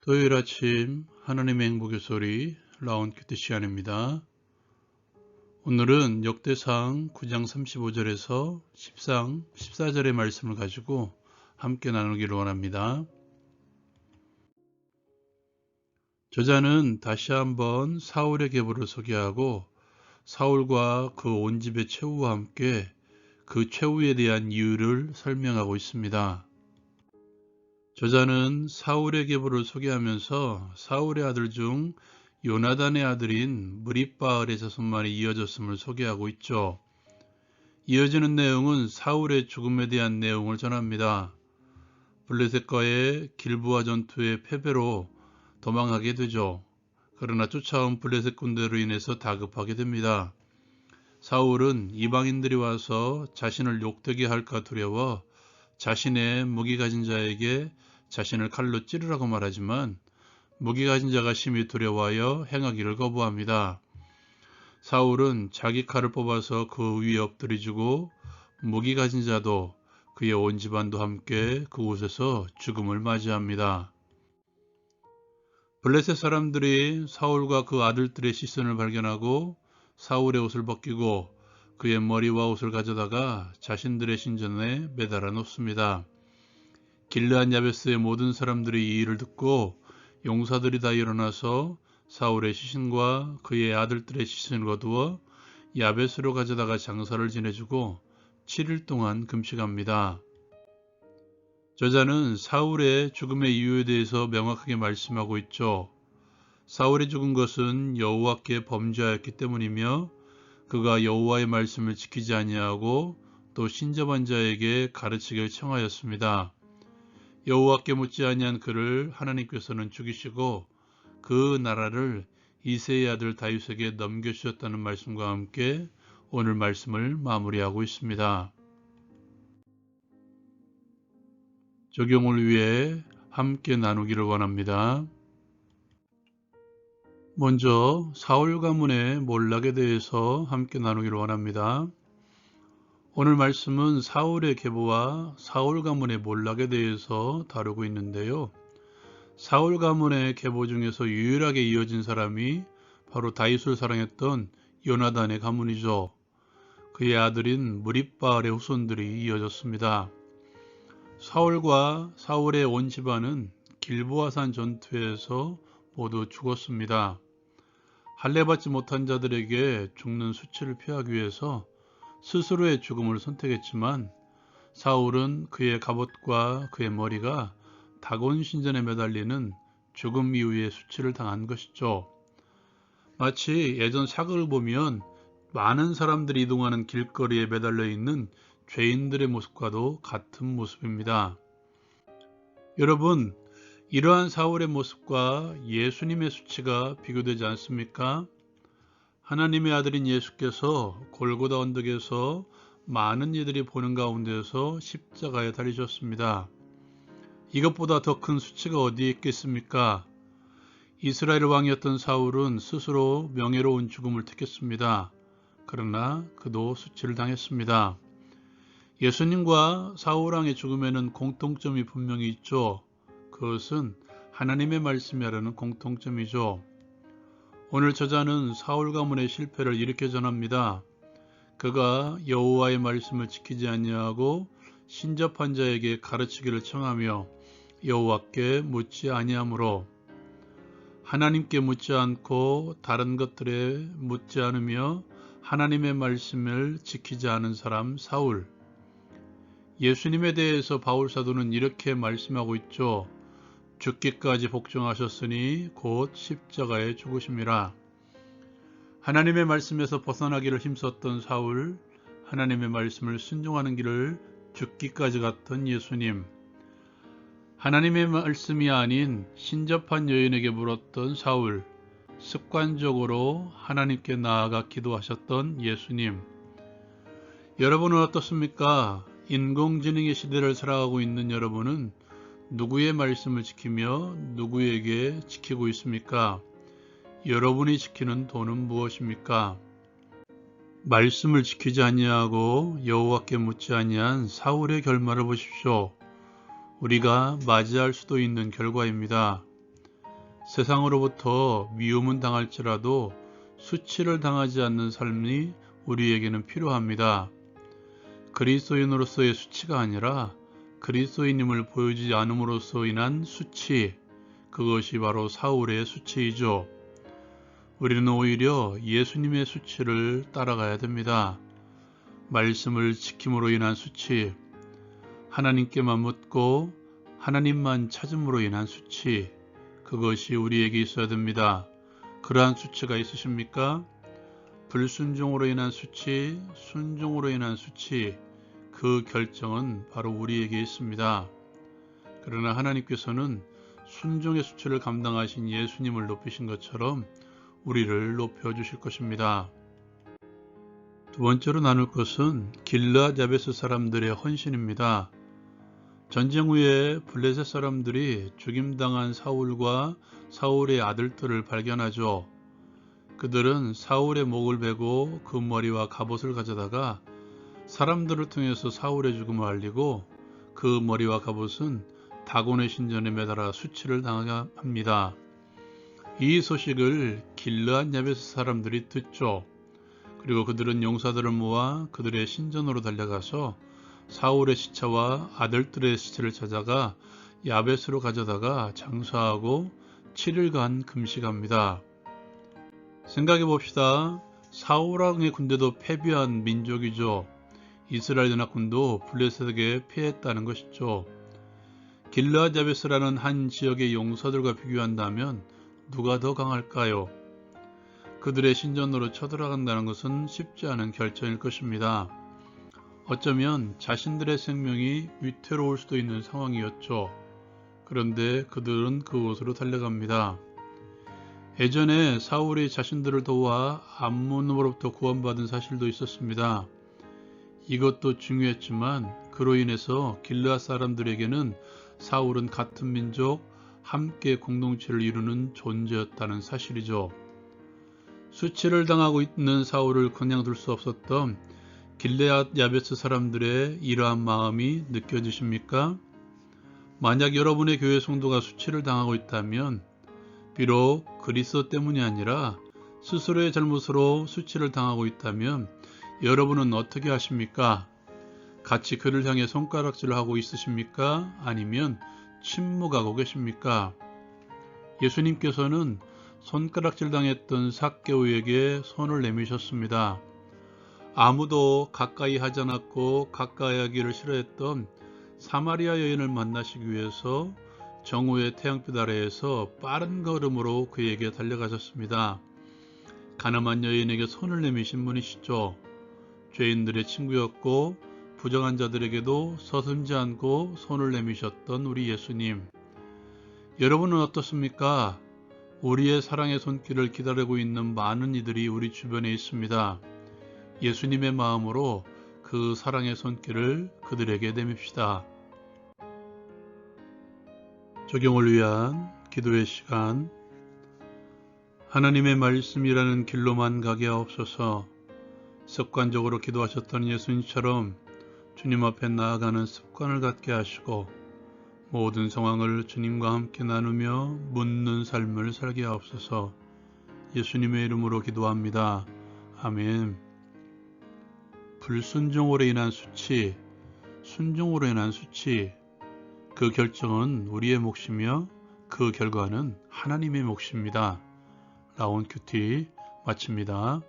토요일 아침 하나님의 행복의 소리 라운키트 시간입니다. 오늘은 역대상 9장 35절에서 10상 14절의 말씀을 가지고 함께 나누기를 원합니다. 저자는 다시 한번 사울의 계보를 소개하고 사울과 그 온 집의 최후와 함께 그 최후에 대한 이유를 설명하고 있습니다. 저자는 사울의 계보를 소개하면서 사울의 아들 중 요나단의 아들인 무립바알의 자손만이 이어졌음을 소개하고 있죠. 이어지는 내용은 사울의 죽음에 대한 내용을 전합니다. 블레셋과의 길부와 전투의 패배로 도망하게 되죠. 그러나 쫓아온 블레셋 군대로 인해서 다급하게 됩니다. 사울은 이방인들이 와서 자신을 욕되게 할까 두려워 자신의 무기 가진 자에게 자신을 칼로 찌르라고 말하지만 무기 가진 자가 심히 두려워하여 행하기를 거부합니다. 사울은 자기 칼을 뽑아서 그 위에 엎드리주고 무기 가진 자도 그의 온 집안도 함께 그곳에서 죽음을 맞이합니다. 블레셋 사람들이 사울과 그 아들들의 시선을 발견하고 사울의 옷을 벗기고 그의 머리와 옷을 가져다가 자신들의 신전에 매달아 놓습니다. 길르한 야베스의 모든 사람들이 이 일을 듣고 용사들이 다 일어나서 사울의 시신과 그의 아들들의 시신을 거두어 야베스로 가져다가 장사를 지내주고 7일 동안 금식합니다. 저자는 사울의 죽음의 이유에 대해서 명확하게 말씀하고 있죠. 사울이 죽은 것은 여호와께 범죄하였기 때문이며 그가 여호와의 말씀을 지키지 아니하고 또 신접한 자에게 가르치기를 청하였습니다. 여호와께 묻지 아니한 그를 하나님께서는 죽이시고 그 나라를 이세의 아들 다윗에게 넘겨주셨다는 말씀과 함께 오늘 말씀을 마무리하고 있습니다. 적용을 위해 함께 나누기를 원합니다. 먼저 사울 가문의 몰락에 대해서 함께 나누기를 원합니다. 오늘 말씀은 사울의 계보와 사울 가문의 몰락에 대해서 다루고 있는데요. 사울 가문의 계보 중에서 유일하게 이어진 사람이 바로 다윗을 사랑했던 요나단의 가문이죠. 그의 아들인 무립바알의 후손들이 이어졌습니다. 사울과 사울의 온 집안은 길보아산 전투에서 모두 죽었습니다. 할례받지 못한 자들에게 죽는 수치를 피하기 위해서 스스로의 죽음을 선택했지만 사울은 그의 갑옷과 그의 머리가 다곤 신전에 매달리는 죽음 이후의 수치를 당한 것이죠. 마치 예전 사극을 보면 많은 사람들이 이동하는 길거리에 매달려 있는 죄인들의 모습과도 같은 모습입니다. 여러분, 이러한 사울의 모습과 예수님의 수치가 비교되지 않습니까? 하나님의 아들인 예수께서 골고다 언덕에서 많은 이들이 보는 가운데서 십자가에 달리셨습니다. 이것보다 더 큰 수치가 어디에 있겠습니까? 이스라엘 왕이었던 사울은 스스로 명예로운 죽음을 택했습니다. 그러나 그도 수치를 당했습니다. 예수님과 사울왕의 죽음에는 공통점이 분명히 있죠. 그것은 하나님의 말씀이라는 공통점이죠. 오늘 저자는 사울 가문의 실패를 이렇게 전합니다. 그가 여호와의 말씀을 지키지 아니하고 신접한 자에게 가르치기를 청하며 여호와께 묻지 아니하므로 하나님께 묻지 않고 다른 것들에 묻지 않으며 하나님의 말씀을 지키지 않은 사람 사울 예수님에 대해서 바울 사도는 이렇게 말씀하고 있죠. 죽기까지 복종하셨으니 곧 십자가에 죽으심이라. 하나님의 말씀에서 벗어나기를 힘썼던 사울, 하나님의 말씀을 순종하는 길을 죽기까지 갔던 예수님, 하나님의 말씀이 아닌 신접한 여인에게 물었던 사울, 습관적으로 하나님께 나아가 기도하셨던 예수님. 여러분은 어떻습니까? 인공지능의 시대를 살아가고 있는 여러분은 누구의 말씀을 지키며 누구에게 지키고 있습니까? 여러분이 지키는 돈은 무엇입니까? 말씀을 지키지 아니하고 여호와께 묻지 아니한 사울의 결말을 보십시오. 우리가 맞이할 수도 있는 결과입니다. 세상으로부터 미움은 당할지라도 수치를 당하지 않는 삶이 우리에게는 필요합니다. 그리스도인으로서의 수치가 아니라 그리스도인임을 보여주지 않음으로써 인한 수치, 그것이 바로 사울의 수치이죠. 우리는 오히려 예수님의 수치를 따라가야 됩니다. 말씀을 지킴으로 인한 수치, 하나님께만 묻고 하나님만 찾음으로 인한 수치, 그것이 우리에게 있어야 됩니다. 그러한 수치가 있으십니까? 불순종으로 인한 수치, 순종으로 인한 수치, 그 결정은 바로 우리에게 있습니다. 그러나 하나님께서는 순종의 수치를 감당하신 예수님을 높이신 것처럼 우리를 높여 주실 것입니다. 두 번째로 나눌 것은 길르앗 야베스 사람들의 헌신입니다. 전쟁 후에 블레셋 사람들이 죽임당한 사울과 사울의 아들들을 발견하죠. 그들은 사울의 목을 베고 그 머리와 갑옷을 가져다가 사람들을 통해서 사울의 죽음을 알리고 그 머리와 갑옷은 다곤의 신전에 매달아 수치를 당하게 합니다. 이 소식을 길르한 야베스 사람들이 듣죠. 그리고 그들은 용사들을 모아 그들의 신전으로 달려가서 사울의 시체와 아들들의 시체를 찾아가 야베스로 가져다가 장사하고 7일간 금식합니다. 생각해 봅시다. 사울왕의 군대도 패배한 민족이죠. 이스라엘 연합군도 블레셋에게 패했다는 것이죠. 길르앗 야베스라는 한 지역의 용사들과 비교한다면 누가 더 강할까요? 그들의 신전으로 쳐들어간다는 것은 쉽지 않은 결정일 것입니다. 어쩌면 자신들의 생명이 위태로울 수도 있는 상황이었죠. 그런데 그들은 그곳으로 달려갑니다. 예전에 사울이 자신들을 도와 암몬으로부터 구원받은 사실도 있었습니다. 이것도 중요했지만 그로 인해서 길르앗 사람들에게는 사울은 같은 민족, 함께 공동체를 이루는 존재였다는 사실이죠. 수치를 당하고 있는 사울을 그냥 둘 수 없었던 길레앗 야베스 사람들의 이러한 마음이 느껴지십니까? 만약 여러분의 교회 성도가 수치를 당하고 있다면 비록 그리스도 때문이 아니라 스스로의 잘못으로 수치를 당하고 있다면 여러분은 어떻게 하십니까? 같이 그를 향해 손가락질을 하고 있으십니까? 아니면 침묵하고 계십니까? 예수님께서는 손가락질 당했던 삭개오에게 손을 내미셨습니다. 아무도 가까이 하지 않았고 가까이 하기를 싫어했던 사마리아 여인을 만나시기 위해서 정오의 태양빛 아래에서 빠른 걸음으로 그에게 달려가셨습니다. 가늠한 여인에게 손을 내미신 분이시죠. 죄인들의 친구였고 부정한 자들에게도 서슴지 않고 손을 내미셨던 우리 예수님. 여러분은 어떻습니까? 우리의 사랑의 손길을 기다리고 있는 많은 이들이 우리 주변에 있습니다. 예수님의 마음으로 그 사랑의 손길을 그들에게 내밉시다. 적용을 위한 기도의 시간 하나님의 말씀이라는 길로만 가게 하옵소서 습관적으로 기도하셨던 예수님처럼 주님 앞에 나아가는 습관을 갖게 하시고 모든 상황을 주님과 함께 나누며 묻는 삶을 살게 하옵소서 예수님의 이름으로 기도합니다. 아멘 불순종으로 인한 수치, 순종으로 인한 수치, 그 결정은 우리의 몫이며 그 결과는 하나님의 몫입니다. 라온 큐티 마칩니다.